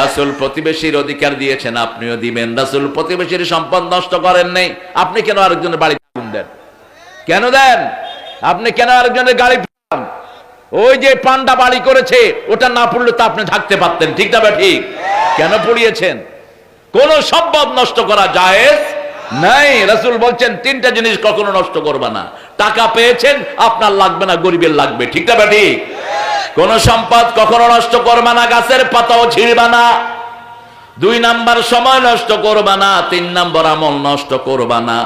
রাসুল প্রতিবেশীর অধিকার দিয়েছেন, আপনিও দিবেন। রাসুল প্রতিবেশীর সম্পদ নষ্ট করেন নেই। আপনি কেন আরেকজনের বাড়ি দেন? কেন দেন? আপনি কেন আরেকজনের গাড়ি ফেলান? ওই যে পান্ডা বাড়ি করেছে, ওটা না পড়লে তো আপনি থাকতে পারতেন, ঠিক না ঠিক কেন পড়িয়েছেন? কোন সম্পদ নষ্ট করা জায়েজ নাই। রাসূল বলছেন, তিনটা জিনিস কখনো নষ্ট করবা না। টাকা পেয়েছেন, আপনার লাগবে না, গরিবের লাগবে, ঠিক না ঠিক কোন সম্পদ কখনো নষ্ট করবা না, গাছের পাতাও ছিঁড়বা না। দুই নাম্বার সময় নষ্ট করবা না, তিন নাম্বার আমল নষ্ট করবা না।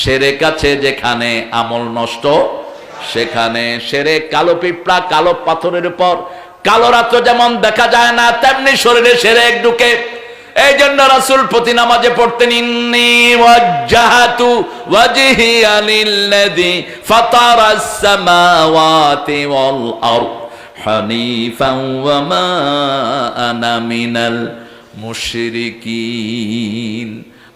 সেরে কাছে যেখানে আমল নষ্ট, সেখানে সেরে কালো পিঁপড়া, কালো পাথরের উপর, কালো রাত্র যেমন দেখা যায় না, তেমনি শরীরে সেরে এক ঢুকে। এই জন্য রাসূল প্রতি নামাজে পড়তেন, ইন্নি ওয়াজ্জাহাতু ওয়া মা আনা মিনাল মুশরিকিন।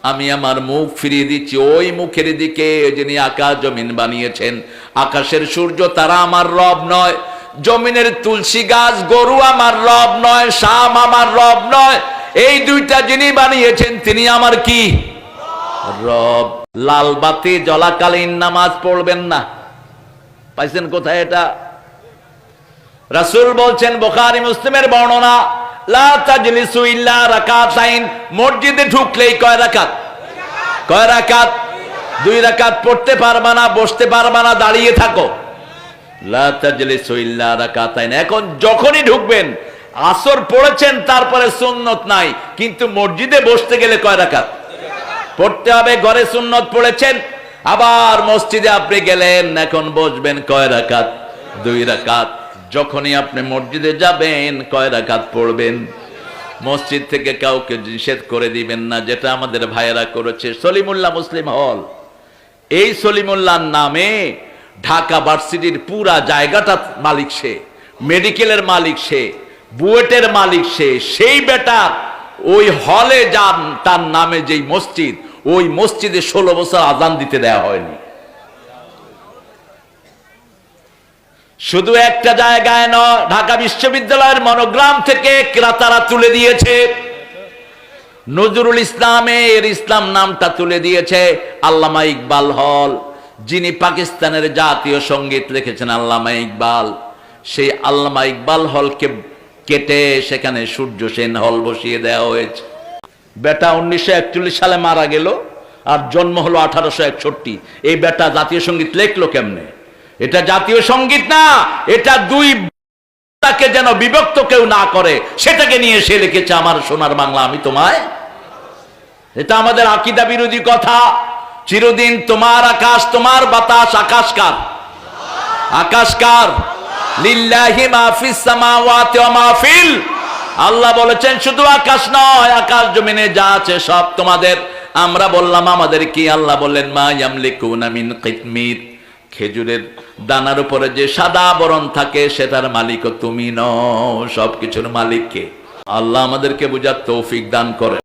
আমি আমার মুখ ফিরিয়ে দিচ্ছি, ওই মুখের দিকে যিনি আকাশ জমিন বানিয়েছেন। আকাশের সূর্য তারা আমার রব নয়, জমিনের তুলসী গাছ, গরু আমার রব নয়, শাম আমার রব নয়। এই দুইটা যিনি বানিয়েছেন, তিনি আমার কি? রব। লাল বাতি, জলাকালীন নামাজ পড়বেন না। পাইছেন কোথায় এটা? রাসূল বলছেন, বোখারি, মুসলিমের বর্ণনা মসজিদে ঢুকলেই দুই রাকাত পড়তে না, বসতে না, দাঁড়িয়ে থাকো। এখন যখনই ঢুকবেন, আসর পড়েছেন, তারপরে সুন্নত নাই, কিন্তু মসজিদে বসতে গেলে কয় রাকাত? পড়তে হবে, ঘরে সুন্নত পড়েছেন, আবার মসজিদে আপনি গেলেন, এখন বসবেন, কয় রাকাত? দুই রাকাত। যখনই আপনি মসজিদে যাবেন, কয় রাকাত পড়বেন? মসজিদ থেকে কাউকে নিষেধ করে দিবেন না, যেটা আমাদের ভাইয়েরা করেছে। সলিমুল্লাহ মুসলিম হল। এই সলিমুল্লাহর নামে ঢাকা ভার্সিটির পুরা জায়গাটা মালিক সে, মেডিকেলের মালিক সে, বুয়েটের মালিক সে, সেই বেটা ওই হলে যান, তার নামে যেই মসজিদ, ওই মসজিদে ষোলো বছর আজান দিতে দেওয়া হয়নি। শুধু একটা জায়গায় নয়, ঢাকা বিশ্ববিদ্যালয়ের মনোগ্রাম থেকে ক্রেতারা তুলে দিয়েছে। নজরুল ইসলামের ইসলাম নামটা তুলে দিয়েছে আল্লামা ইকবাল হল, যিনি পাকিস্তানের জাতীয় সংগীত লিখেছেন আল্লামা ইকবাল। সেই আল্লামা ইকবাল হলকে কেটে সেখানে সূর্য সেন হল বসিয়ে দেওয়া হয়েছে। বেটা উনিশশো একচল্লিশ সালে মারা গেল আর জন্ম হলো আঠারোশো একষট্টি। এই বেটা জাতীয় সংগীত লেখলো কেমনে? এটা জাতীয় সংগীত না, এটা দুই তাকে যেন বিভক্ত কেউ না করে, সেটাকে নিয়ে সে লিখেছে আমার সোনার বাংলা, আমি তোমায়। এটা আমাদের আকিদা বিরোধী কথা। চিরদিন তোমার আকাশ, তোমার বাতাস আকাশকার আকাশকার লিল্লাহি মা ফিস সামাওয়াতি ওয়া মা ফিল। আল্লাহ বলেছেন, শুধু আকাশ নয়, আকাশ জমিনে যা আছে সব তোমাদের। আমরা বললাম, আমাদের কি? আল্লাহ বললেন, মা ইয়ামলিকুনা মিন কিতমির খেজুরের দানার উপরে যে সাদা বরণ থাকে সেটার মালিকও তুমি নও, সবকিছুর মালিককে আল্লাহ আমাদেরকে বুঝার তৌফিক দান করে